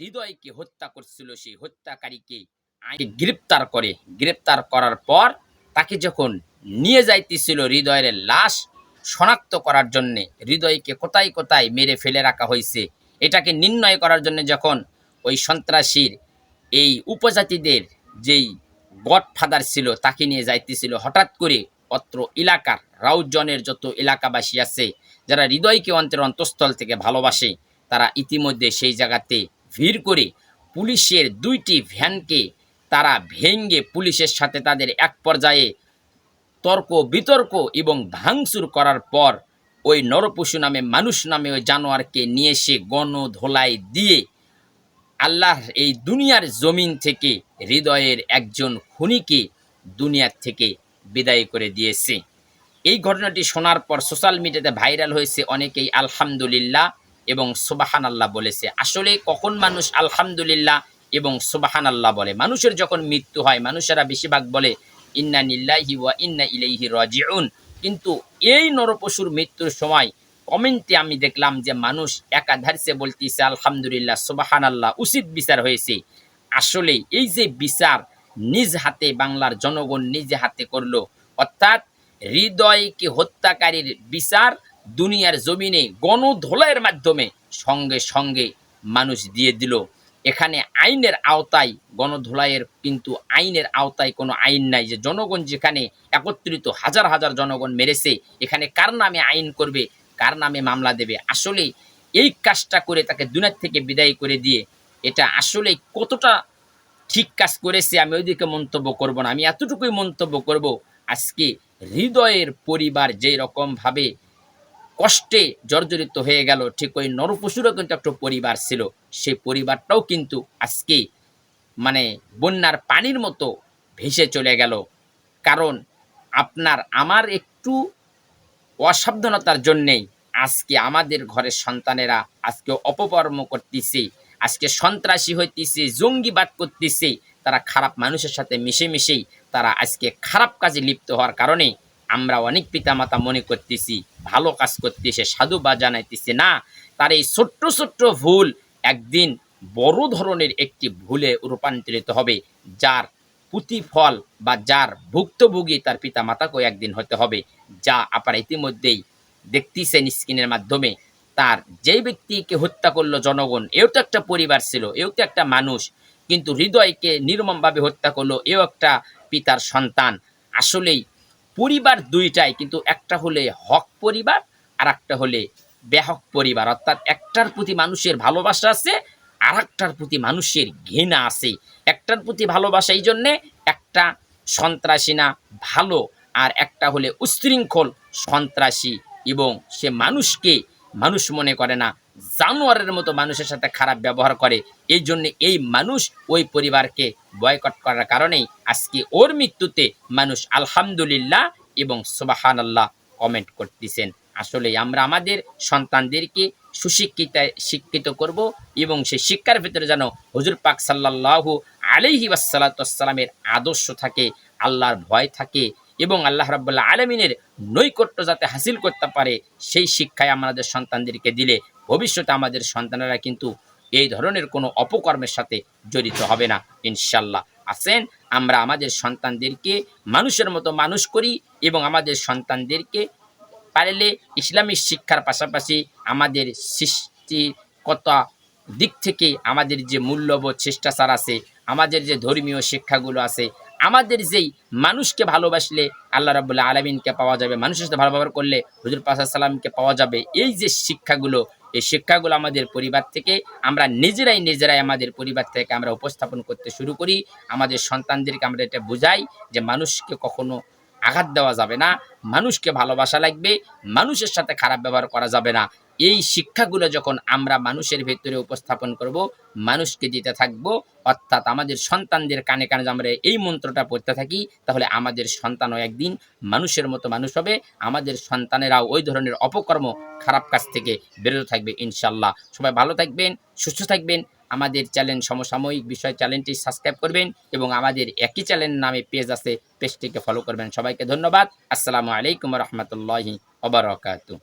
হৃদয়কে হত্যা করছিল সেই হত্যাকারীকে। গ্রেপ্তার করে। গ্রেপ্তার করার পর তাকে যখন নিয়ে যাইতেছিল হৃদয়ের লাশ শনাক্ত করার জন্যে, হৃদয়কে কোথায় কোথায় মেরে ফেলে রাখা হয়েছে এটাকে নির্ণয় করার জন্য যখন ওই সন্ত্রাসীর এই উপজাতিদের যেই গডফাদার ছিল তাকে নিয়ে যাইতেছিল, হঠাৎ করে অত্র এলাকার রাউজনের যত এলাকাবাসী আছে, যারা হৃদয়কে অন্তর অন্তঃস্থল থেকে ভালোবাসে, তারা ইতিমধ্যে সেই জায়গাতে ভিড় করে পুলিশের দুইটি ভ্যানকে তারা ভেঙ্গে পুলিশের সাথে তাদের এক পর্যায়ে তর্ক, বিতর্ক এবং ভাঙচুর করার পর ওই নরপশু নামে মানুষ নামে ওই জানোয়ারকে নিয়ে এসে গণ ধোলাই দিয়ে আল্লাহ এই দুনিয়ার জমিন থেকে হৃদয়ের একজন খুনিকে দুনিয়ার থেকে বিদায় করে দিয়েছে। এই ঘটনাটি শোনার পর সোশ্যাল মিডিয়াতে ভাইরাল হয়েছে অনেকেই, আলহামদুলিল্লাহ। এবং সুবাহান আল্লাহ বলেছে। আসলে কখন মানুষ আলহামদুলিল্লাহ এবং সুবাহান আল্লাহ বলে? মানুষের যখন মৃত্যু হয়, মানুষেরা বেশিরভাগ বলে, ইন্না নিল্লাহি ওয়া ইন্না ইলাইহি রাজিউন। কিন্তু এই নরপশুর মৃত্যুর সময় কমেন্টে আমি দেখলাম যে মানুষ একাধারসে বলতেছে, আলহামদুলিল্লাহ সুবাহান আল্লাহ উচিত বিচার হয়েছে। আসলে এই যে বিচার নিজ হাতে বাংলার জনগণ নিজে হাতে করল, অর্থাৎ হৃদয়কে হত্যাকারীর বিচার দুনিয়ার জমিনে গণধোলাইয়ের মাধ্যমে সঙ্গে সঙ্গে মানুষ দিয়ে দিল। এখানে আইনের আওতায় গণধোলাইয়ের কিন্তু আইনের আওতায় কোনো আইন নাই যে জনগণ যেখানে একত্রিত হাজার হাজার জনগণ মেরেছে, এখানে কার নামে আইন করবে, কার নামে মামলা দেবে? আসলে এই কাজটা করে তাকে দুনিয়ার থেকে বিদায় করে দিয়ে এটা আসলে কতটা ঠিক কাজ করেছে আমি ওইদিকে মন্তব্য করব না। আমি এতটুকুই মন্তব্য করব, আজকে হৃদয়ের পরিবার যেই রকমভাবে কষ্টে জর্জরিত হয়ে গেল। ঠিক ওই নরপশুরও কিন্তু একটা পরিবার ছিল। সেই পরিবারটাও কিন্তু আজকে মানে বন্যার পানির মতো ভেসে চলে গেল। কারণ আপনার আমার একটু অসাবধানতার জন্যেই আজকে আমাদের ঘরের সন্তানেরা আজকে অপকর্ম করতেছে, আজকে সন্ত্রাসী হইতেছে, জঙ্গিবাদ করতেছে। তারা খারাপ মানুষের সাথে মিশে মিশেই তারা আজকে খারাপ কাজে লিপ্ত হওয়ার কারণে আমরা অনেক পিতামাতা মনে করতেছি, ভালো কাজ করতেছে, সাধু বা জানাইতেছে। না, তার এই ছোট্ট ছোট্ট ভুল একদিন বড় ধরনের একটি ভুলে রূপান্তরিত হবে, যার প্রতিফল বা যার ভুক্তভোগী তার পিতা মাতাকেও একদিন হতে হবে, যা আপনারা ইতিমধ্যেই দেখতেছেন স্ক্রিনের মাধ্যমে। তার যেই ব্যক্তিকে হত্যা করল জনগণ, এও তো একটা পরিবার ছিল, এও তো একটা মানুষ, কিন্তু হৃদয়কে নির্মমভাবে হত্যা করল, এও একটা পিতার সন্তান। আসলেই পরিবার দুইটাই, কিন্তু একটা হলে হক পরিবার আর একটা হলে বেহক পরিবার। অর্থাৎ একটার প্রতি মানুষের ভালোবাসা আছে আর একটার প্রতি মানুষের ঘৃণা আছে। একটার প্রতি ভালোবাসা এই জন্যে একটা সন্ত্রাসী না ভালো, আর একটা হলে উশৃঙ্খল সন্ত্রাসী এবং সে মানুষকে মানুষ মনে করে না জানোয়ারের মতো মানুষের সাথে খারাপ ব্যবহার করে, এই জন্য এই মানুষ ওই পরিবারকে বয়কট করার কারণেই আজকে ওর মৃত্যুতে মানুষ আলহামদুলিল্লাহ এবং সুবাহান আল্লাহ কমেন্ট করতেছেন। আসলে আমরা আমাদের সন্তানদেরকে সুশিক্ষিতায় শিক্ষিত করব এবং সেই শিক্ষার ভিতরে যেন হুজুর পাক সাল্লাল্লাহু আলহি ওয়াসাল্লাতামের আদর্শ থাকে, আল্লাহর ভয় থাকে এবং আল্লাহ রাব্বুল্লাহ আলমিনের নৈকট্য যাতে হাসিল করতে পারে, সেই শিক্ষায় আমাদের সন্তানদেরকে দিলে ভবিষ্যতে আমাদের সন্তানেরা কিন্তু এই ধরনের কোনো অপকর্মের সাথে জড়িত হবে না ইনশাল্লাহ আসেন, আমরা আমাদের সন্তানদেরকে মানুষের মতো মানুষ করি এবং আমাদের সন্তানদেরকে পারলে ইসলামিক শিক্ষার পাশাপাশি আমাদের সৃষ্টিকতা দিক থেকে আমাদের যে মূল্যবোধ, শিষ্টাচার আছে, আমাদের যে ধর্মীয় শিক্ষাগুলো আছে আমাদের যেই মানুষকে ভালোবাসলে আল্লাহ রাবুল্লাহ আলমিনকে পাওয়া যাবে, মানুষের সাথে ভালো ব্যবহার করলে হুজুর পাশা সাল্লামকে পাওয়া যাবে। এই যে শিক্ষাগুলো, এই শিক্ষাগুলো আমাদের পরিবার থেকে আমরা নিজেরাই নিজেরাই আমাদের পরিবার থেকে আমরা উপস্থাপন করতে শুরু করি। আমাদের সন্তানদেরকে আমরা এটা বোঝাই যে মানুষকে কখনো আঘাত দেওয়া যাবে না, মানুষকে ভালোবাসা লাগবে, মানুষের সাথে খারাপ ব্যবহার করা যাবে না। এই শিক্ষাগুলো যখন আমরা মানুষের ভেতরে উপস্থাপন করব, মানুষকে দিতে থাকব, অর্থাৎ আমাদের সন্তানদের কানে কানে আমরা এই মন্ত্রটা পড়তে থাকি, তাহলে আমাদের সন্তানও একদিন মানুষের মতো মানুষ হবে, আমাদের সন্তানেরাও ওই ধরনের অপকর্ম খারাপ কাজ থেকে বেরোতে থাকবে ইনশাল্লাহ সবাই ভালো থাকবেন, সুস্থ থাকবেন, আমাদের চ্যানেল সমসাময়িক বিষয় চ্যানেলটি সাবস্ক্রাইব করবেন এবং আমাদের একই চ্যানেল নামে পেজ আছে, পেজটিকে ফলো করবেন। সবাইকে ধন্যবাদ, আসসালামু আলাইকুম রহমতুল্লাহি ওবরাকাতু